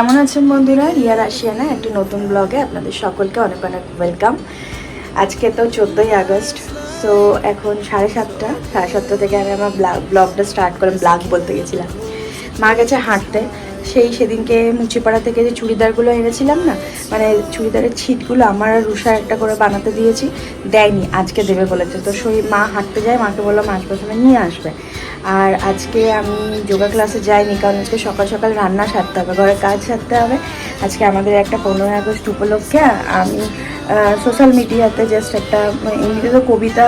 কেমন আছেন বন্ধুরা? রিয়া রাশিয়ানা একটি নতুন ব্লগে আপনাদের সকলকে অনেক অনেক ওয়েলকাম আজকে তো চোদ্দোই আগস্ট সো এখন সাড়ে সাতটা সাড়ে সাতটা থেকে আমি আমার ব্লগটা স্টার্ট করলাম ব্লগ বলতে গেছিলাম। মা গেছে হাঁটতে। সেই সেদিনকে মুচিপাড়া থেকে যে চুড়িদারগুলো এনেছিলাম না মানে চুড়িদারের ছিটগুলো আমার আর রুষা একটা করে বানাতে দিয়েছি, দেয়নি, আজকে দেবে বলেছে। তো সেই মা হাঁটতে যায়, মাকে বললাম আজ প্রথমে নিয়ে আসবে। আর আজকে আমি যোগা ক্লাসে যাইনি, কারণ আজকে সকাল সকাল রান্না সারতে হবে ঘরের কাজ সারতে হবে। আজকে আমাদের একটা পনেরোই আগস্ট উপলক্ষে আমি সোশ্যাল মিডিয়াতে জাস্ট একটা মানে এমনিতে তো কবিতা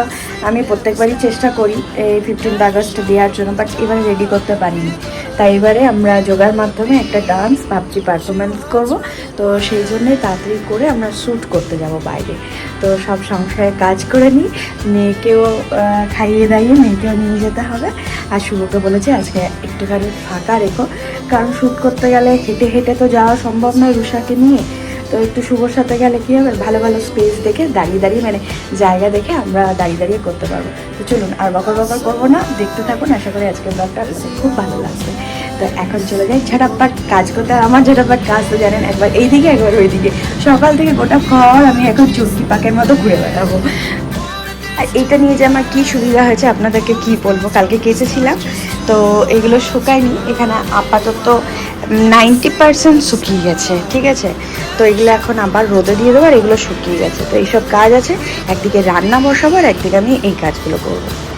আমি প্রত্যেকবারই চেষ্টা করি এই ফিফটিন্থ আগস্ট দেওয়ার জন্য বাট এবারে রেডি করতে পারিনি। তাই এবারে আমরা যোগার মাধ্যমে একটা ডান্স ভাবছি পারফরমেন্স করব। তো সেই জন্যে তাড়াতাড়ি করে আমরা শ্যুট করতে যাব বাইরে। তো সব সংসারে কাজ করে নিই। মেয়েকেও খাইয়ে দাইয়ে মেয়েকেও নিয়ে যেতে হবে। আর শুভকে বলেছে আজকে একটুখানি ফাঁকা রেখো। কারণ শ্যুট করতে গেলে হেঁটে হেঁটে তো যাওয়া সম্ভব নয় রুষাকে নিয়ে। তো একটু শুভর সাথে গেলে কী হবে? ভালো ভালো স্পেস দেখে দাঁড়িয়ে দাঁড়িয়ে মানে জায়গা দেখে আমরা দাঁড়িয়ে দাঁড়িয়ে করতে পারব। তো চলুন, আর বকর বকর করব না, দেখতে থাকুন, আশা করি আজকের ব্লগটা আপনাদের খুব ভালো লাগবে। তো এখন চলে যাই ঝাটাপ্পাট কাজ করতে আমার ঝাটাপ্পাট কাজ তো জানেন, একবার এইদিকে, একবার ওইদিকে। সকাল থেকে গোটা খড় আমি এখন চুটকি পাকের মতো ঘুরে বেড়াবো। আর এইটা নিয়ে যে আমার কী সুবিধা হয়েছে আপনাদেরকে কি বলব? কালকে কেচেছিলাম, তো এগুলো শুকায়নি। এখানে আপাতত নাইনটি পার্সেন্ট শুকিয়ে গেছে, ঠিক আছে? তো এগুলো এখন আবার রোদে দিয়ে দেবো আর এগুলো শুকিয়ে গেছে। তো এইসব কাজ আছে, একদিকে রান্না বসাবো আর একদিকে আমি এই কাজগুলো করব।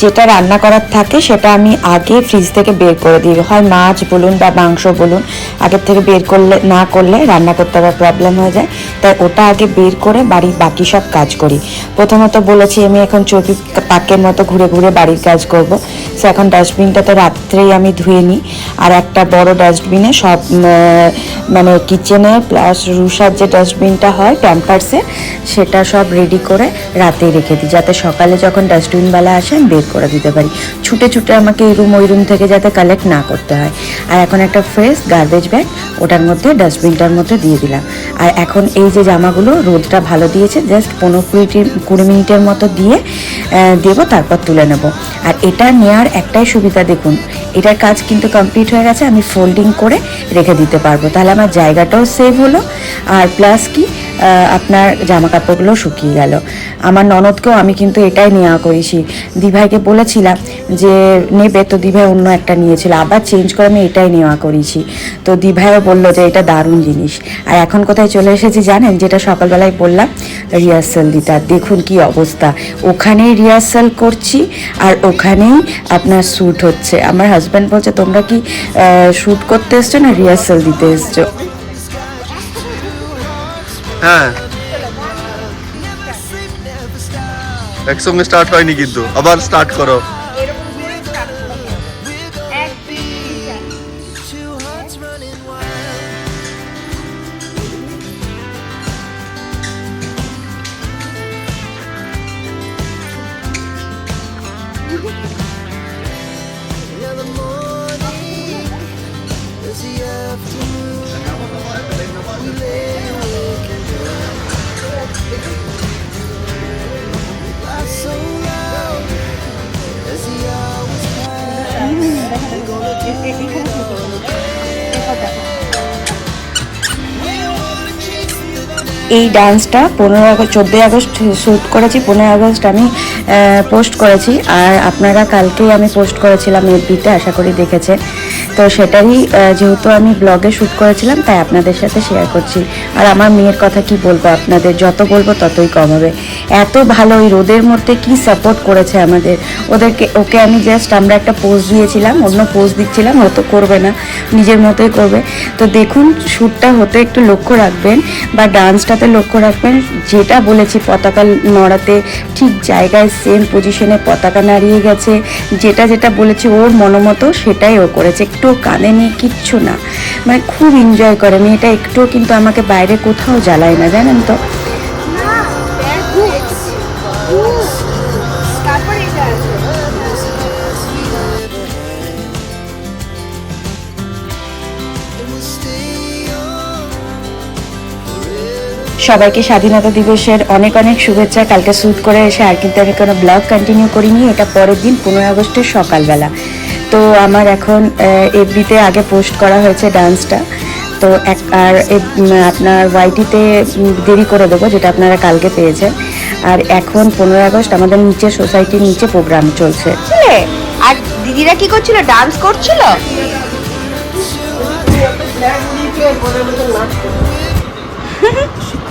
যেটা রান্না করার থাকে, সেটা আমি আগে ফ্রিজ থেকে বের করে দিই। হয় মাছ বলুন বা মাংস বলুন, আগের থেকে বের করলে, না করলে রান্না করতে আবার প্রবলেম হয়ে যায়। তাই ওটা আগে বের করে বাড়ির বাকি সব কাজ করি। প্রথমত বলেছি, আমি এখন চর্বি পাকের মতো ঘুরে ঘুরে বাড়ির কাজ করব। সো এখন ডাস্টবিনটা তো রাত্রেই আমি ধুয়ে নিই। আর একটা বড় ডাস্টবিনে সব মানে কিচেনে প্লাস রুষার যে ডাস্টবিনটা হয় প্যাম্পার্সে সেটা সব রেডি করে রাতেই রেখে দিই। যাতে সকালে যখন ডাস্টবিনওয়ালা আসে, আমি বের করে দিতে পারি। ছুটে ছুটে আমাকে এই রুম ওই রুম থেকে যাতে কালেক্ট না করতে হয়। আর এখন একটা ফ্রেশ গার্বেজ ব্যাগ ওটার মধ্যে ডাস্টবিনটার মধ্যে দিয়ে দিলাম। আর এখন এই যে জামাগুলো, রোদটা ভালো দিয়েছে জাস্ট পনেরো কুড়ি কুড়ি মিনিটের মতো দিয়ে দেবো, তারপর তুলে নেব। আর এটা নেওয়ার একটাই সুবিধা দেখুন, এটার কাজ কিন্তু কমপ্লিট হয়ে গেছে, আমি ফোল্ডিং করে রেখে দিতে পারব। তাহলে আমার জায়গাটাও সেভ হলো, আর প্লাস কি আপনার জামা কাপড়গুলো শুকিয়ে গেল। আমার ননদকেও আমি কিন্তু এটাই নেওয়া করেছি। দিভাইকে বলেছিলাম যে, নেবে। তো দিভাই অন্য একটা নিয়েছিল। আবার চেঞ্জ করে আমি এটাই নেওয়া করেছি। তো দিভাইও বলল যে, এটা দারুণ জিনিস। আর এখন কোথায় চলে এসেছি জানেন? যেটা সকালবেলায় বললাম রিহার্সাল দিতে। আর দেখুন কি অবস্থা। ওখানেই রিহার্সাল করছি আর ওখানেই আপনার শ্যুট হচ্ছে। আমার হাজব্যান্ড বলছে, তোমরা কি শ্যুট করতে এসছো না রিহার্সাল দিতে এসছো? হ্যাঁ। একসঙ্গে স্টার্ট হয়নি কিন্তু। আবার স্টার্ট করো। এই ডান্সটা পনেরো আগস্ট, চোদ্দোই আগস্ট শ্যুট করেছি। পনেরো আগস্ট আমি পোস্ট করেছি। আর আপনারা কালকেই আমি পোস্ট করেছিলাম এফবিতে, আশা করি দেখেছেন। তো সেটারই যেহেতু আমি ব্লগে শ্যুট করেছিলাম, তাই আপনাদের সাথে শেয়ার করছি। আর আমার মেয়ের কথা কি বলব? আপনাদের যত বলব ততই কম হবে। এত ভালো ওই রোদের মধ্যে কি সাপোর্ট করেছে আমাদের। ওদেরকে, ওকে আমি জাস্ট আমরা একটা পোজ দিয়েছিলাম, অন্য পোজ দিচ্ছিলাম, ও তো করবে না, নিজের মতোই করবে। তো দেখুন শ্যুটটা হতে একটু লক্ষ্য রাখবেন বা ডান্সটাতে লক্ষ্য রাখবেন, যেটা বলেছি, পতাকা নড়াতে ঠিক জায়গায় সেম পজিশনে পতাকা নাড়িয়ে গেছে। যেটা যেটা বলেছি, ওর মনোমতো সেটাই ও করেছে। একটু কানে নিয়ে কিচ্ছু না। মানে খুব এনজয় করে। মেয়েটা একটুও কিন্তু আমাকে বাইরে কোথাও জ্বালায় না, জানেন তো? সবাইকে স্বাধীনতা দিবসের অনেক অনেক শুভেচ্ছা। কালকে শ্যুট করে এসে আর কিন্তু আমি কোনো ব্লগ কন্টিনিউ করিনি এটা পরের দিন পনেরোই আগস্টের সকালবেলা। তো আমার এখন এফবিতে আগে পোস্ট করা হয়েছে ডান্সটা তো এক আর আপনার ওয়াইটিতে দেরি করে দেবো যেটা আপনারা কালকে পেয়েছেন। আর এখন পনেরোই আগস্ট আমাদের নিচে সোসাইটির নিচে প্রোগ্রাম চলছে? আর দিদিরা কি করছিল? ডান্স করছিল?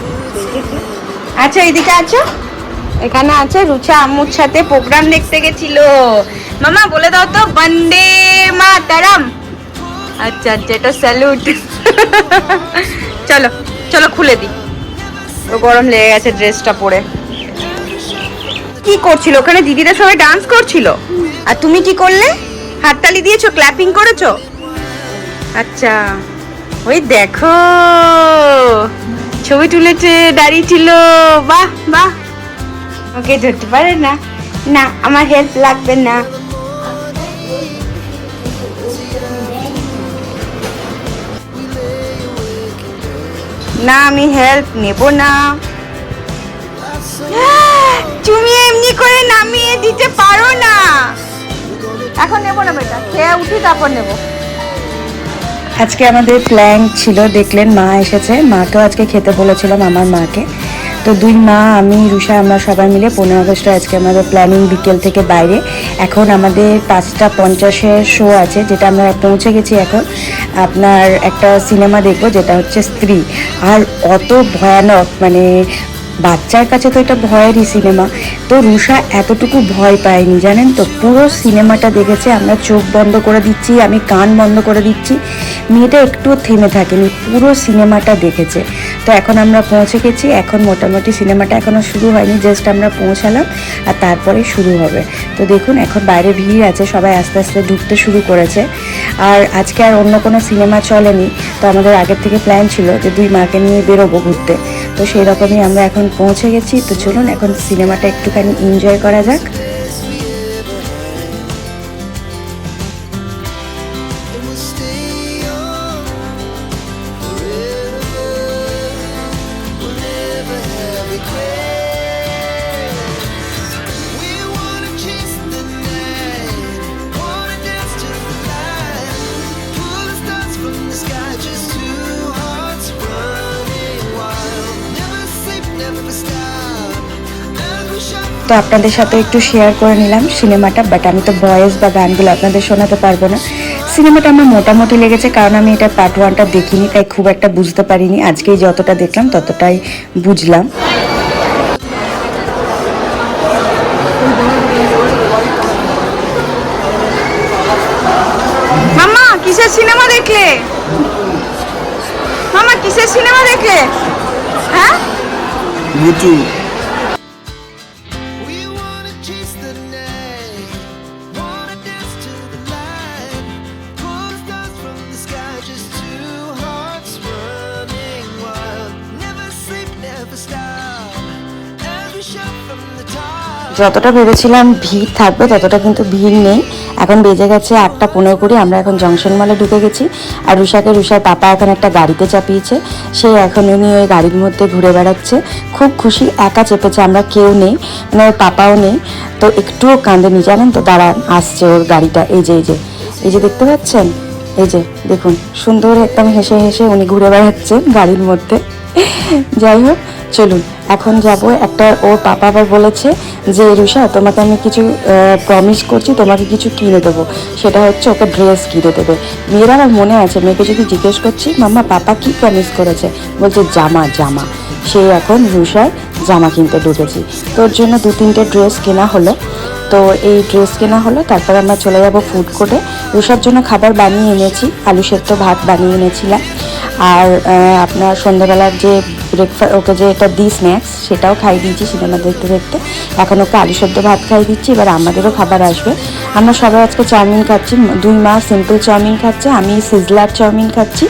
আচ্ছা এদিকে আছো? এখানে আছে রুচা আম্মুর সাথে প্রোগ্রাম দেখতে গেছিল। মামা, বলে দাও তো, বন্দে মাতারাম। আচ্ছা আচ্ছা এটা স্যালুট চলো চলো খুলে দিই। ও গরম লেগে গেছে ড্রেসটা পরে। কি করছিল? ওখানে দিদিরা সবাই ডান্স করছিল? আর তুমি কি করলে? হাততালি দিয়েছ ক্ল্যাপিং করেছ? আচ্ছা ওই দেখো। ছবি তুলেছে, দাঁড়িয়ে ছিল। বাহ বাহ। ওকে ধরতে পারে না। না, আমার হেল্প লাগবে না। না, আমি হেল্প নেব না। তুমি এমনি করে নামিয়ে দিতে পারো না। এখন নেব না বেটা, খেয়ে উঠি তারপর নেব। আজকে আমাদের প্ল্যান ছিল, দেখলেন মা এসেছে। মাকেও আজকে খেতে বলেছিলাম আমার মাকে। তো দুই মা, আমি রুষা আমরা সবাই মিলে পনেরো আগস্টে আজকে আমাদের প্ল্যানিং বিকেল থেকে বাইরে। এখন আমাদের পাঁচটা পঞ্চাশের শো আছে, যেটা আমরা পৌঁছে গেছি এখন। আপনার একটা সিনেমা দেখব, যেটা হচ্ছে স্ত্রী। আর অত ভয়ানক মানে বাচ্চার কাছে তো এটা ভয়েরই সিনেমা তো রুষা এতটুকু ভয় পায়নি, জানেন তো? পুরো সিনেমাটা দেখেছে, আমরা চোখ বন্ধ করে দিচ্ছি, আমি কান বন্ধ করে দিচ্ছি। মেয়েটা একটুও থেমে থাকেনি, পুরো সিনেমাটা দেখেছে। তো এখন আমরা পৌঁছে গেছি, এখন মোটামুটি সিনেমাটা এখনও শুরু হয়নি জাস্ট আমরা পৌঁছালাম আর তারপরে শুরু হবে। তো দেখুন, এখন বাইরে ভিড় আছে, সবাই আস্তে আস্তে ঢুকতে শুরু করেছে। আর আজকে আর অন্য কোনো সিনেমা চলেনি, তো আমাদের আগের থেকে প্ল্যান ছিল যে দুই মাকে নিয়ে বেরোবো ঘুরতে। তো সেই রকমই আমরা এখন পৌঁছে গেছি, তো চলুন এখন সিনেমাটা একটুখানি এনজয় করা যাক। তো আপনাদের সাথে একটু শেয়ার করে নিলাম সিনেমাটা বাট আমি তো ভয়েস বা গানগুলো আপনাদের শোনাতে পারব না। সিনেমাটা আমার মোটামুটি লেগেছে, কারণ আমি এটা পার্ট ওয়ানটা দেখিনি, তাই খুব একটা বুঝতে পারিনি। আজকেই যতটা দেখলাম ততটাই বুঝলাম। কিসের সিনেমা দেখলে মামা কিসের সিনেমা দেখলে হ্যাঁ মুচু We wanna chase the night, wanna dance to the light, pull the stars from the sky, just two hearts running wild. Never sleep, never stop, as we shout from the top. যতটা ভেবেছিলাম ভিড় থাকবে, ততটা কিন্তু ভিড় নেই। এখন বেজে গেছে আটটা পনেরো কুড়ি, আমরা এখন জংশন মলে ঢুকে গেছি। আর রুষাকে রুষার পাপা এখন একটা গাড়িতে চাপিয়েছে। সে এখন উনি ওই গাড়ির মধ্যে ঘুরে বেড়াচ্ছে। খুব খুশি, একা চেপেছে, আমরা কেউ নেই মানে ওর পাপাও নেই। তো একটুও কাঁদেনি জানেন তো দাঁড়া আসছে ওর গাড়িটা, এই যে এই যে। এই যে দেখতে পাচ্ছেন? এই যে, দেখুন, সুন্দর একদম হেসে হেসে উনি ঘুরে বেড়াচ্ছেন গাড়ির মধ্যে। যাই হোক, চলুন, এখন যাব একটা ওর পাপা আবার বলেছে যে রুষা তোমাকে আমি কিছু প্রমিস করছি, তোমাকে কিছু কিনে দেবো? সেটা হচ্ছে ওকে ড্রেস কিনে দেবে। মেয়ের আমার মনে আছে, মেয়েকে যদি জিজ্ঞেস করছি, মাম্মা, পাপা কি প্রমিস করেছে? বলছে, জামা জামা। সে এখন রুষায় জামা কিনতে ঢুকেছি। তোর জন্য দু তিনটে ড্রেস কেনা হলো। তো এই ড্রেস কেনা হলো, তারপর আমরা চলে যাব ফুড কোর্টে রুষার জন্য খাবার বানিয়ে এনেছি, আলু সেদ্ধ ভাত বানিয়ে এনেছিলাম। আর আপনার সন্ধ্যাবেলার যে ব্রেকফাস্ট ওকে যে এটা দিই স্ন্যাক্স সেটাও খাই দিয়েছি সিনেমা দেখতে দেখতে। এখন ওকে আলু সেদ্ধ ভাত খাই দিচ্ছি, এবার আমাদেরও খাবার আসবে। আমরা সবাই আজকে চাউমিন খাচ্ছি, দুই মা সিম্পল চাউমিন খাচ্ছে, আমি সিজলার চাউমিন খাচ্ছি।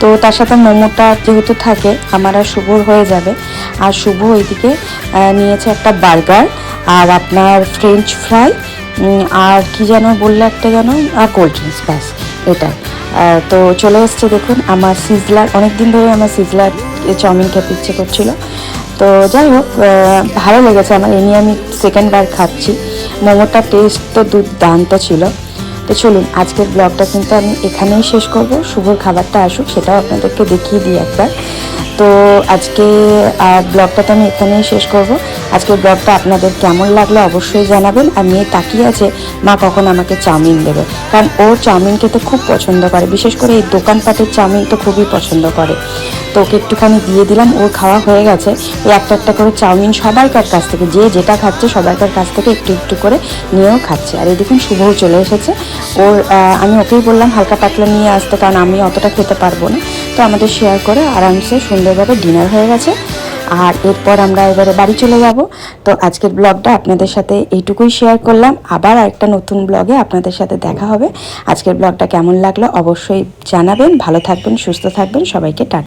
তো তার সাথে মোমোটা যেহেতু থাকে, আমার আর শুভর হয়ে যাবে। আর শুভ ওইদিকে নিয়েছে একটা বার্গার, আর আপনার ফ্রেঞ্চ ফ্রাই আর কি যেন বললে একটা যেন, আর কোল্ড ড্রিঙ্কস ব্যাস, এটাই। তো চলে এসছে দেখুন, আমার সিজলার অনেক দিন ধরে আমার সিজলার চাউমিন খেতে ইচ্ছে করছিল। তো যাই হোক ভালো লেগেছে আমার, এ নিয়ে আমি সেকেন্ড বার খাচ্ছি। মোমোটার টেস্ট তো দুর্দান্ত ছিল। তো চলুন, আজকের ব্লগটা কিন্তু আমি এখানেই শেষ করব। শুভর খাবারটা আসুক, সেটাও আপনাদেরকে দেখিয়ে দিই একবার। তো আজকে ব্লগটা তো আমি এখানেই শেষ করব। আজকের ব্লগটা আপনাদের কেমন লাগল অবশ্যই জানাবেন। আর মেয়ে তাকিয়ে আছে, মা কখন আমাকে চাউমিন দেবে? কারণ ও চাউমিন খেতে খুব পছন্দ করে। বিশেষ করে এই দোকানপাটের চাউমিন তো খুবই পছন্দ করে। তো ওকে একটুখানি দিয়ে দিলাম, ওর খাওয়া হয়ে গেছে। ওই একটা একটা করে চাউমিন সবাইকার কাছ থেকে, যে যেটা খাচ্ছে সবাইকার কাছ থেকে একটু একটু করে নিয়েও খাচ্ছে। আর এই দেখুন শুভও চলে এসেছে। ওর আমি ওকেই বললাম হালকা পাতলা নিয়ে আসতে, কারণ আমি অতটা খেতে পারব না। তো আমাদের শেয়ার করে আরামসে সুন্দরভাবে ডিনার হয়ে গেছে। আর এরপর আমরা এবারে বাড়ি চলে যাব। তো আজকের ব্লগটা আপনাদের সাথে এইটুকুই শেয়ার করলাম। আবার একটা নতুন ব্লগে আপনাদের সাথে দেখা হবে। আজকের ব্লগটা কেমন লাগল অবশ্যই জানাবেন। ভালো থাকবেন, সুস্থ থাকবেন। সবাইকে টাটা